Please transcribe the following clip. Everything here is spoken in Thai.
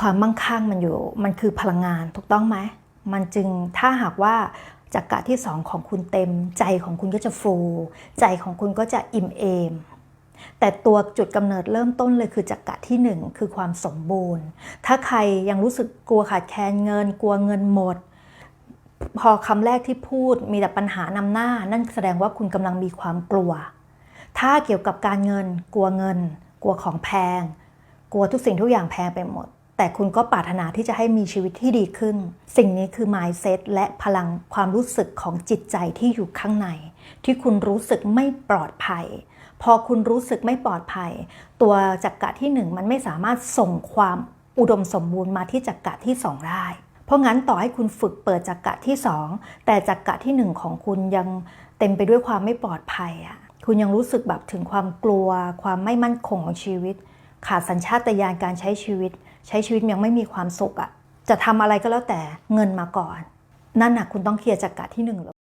ความมั่งคั่งมันอยู่ มันคือพลังงานถูกต้องไหม มันจึงถ้าหากว่าจักระที่สองของคุณเต็ม ใจของคุณก็จะฟู ใจของคุณก็จะอิ่มเอม แต่ตัวจุดกำเนิดเริ่มต้นเลยคือจักระที่หนึ่งคือความสมบูรณ์ ถ้าใครยังรู้สึกกลัวขาดแคลนเงิน กลัวเงินหมด พอคำแรกที่พูดมีแต่ปัญหานำหน้า นั่นแสดงว่าคุณกำลังมีความกลัว ถ้าเกี่ยวกับการเงิน กลัวเงิน กลัวของแพง กลัวทุกสิ่งทุกอย่างแพงไปหมด แต่คุณก็ปรารถนาที่จะให้มีชีวิตที่ดีขึ้น สิ่งนี้คือ mindset และพลังความรู้สึกของจิตใจที่อยู่ข้างใน ที่คุณรู้สึกไม่ปลอดภัย พอคุณรู้สึกไม่ปลอดภัย ตัวจักระที่หนึ่งมันไม่สามารถส่งความอุดมสมบูรณ์มาที่จักระที่สองได้ เพราะงั้นต่อให้คุณฝึกเปิดจักระที่สองแต่จักระที่หนึ่งของคุณยังเต็มไปด้วยความไม่ปลอดภัยอะคุณยังรู้สึกแบบถึงความกลัว ความไม่มั่นคงของชีวิต ขาดสัญชาตญาณการใช้ชีวิต ใช้ชีวิตยังไม่มีความสุขอะจะทำอะไรก็แล้วแต่เงินมาก่อน นั่นนะคุณต้องเคลียร์จักระที่หนึ่งเลย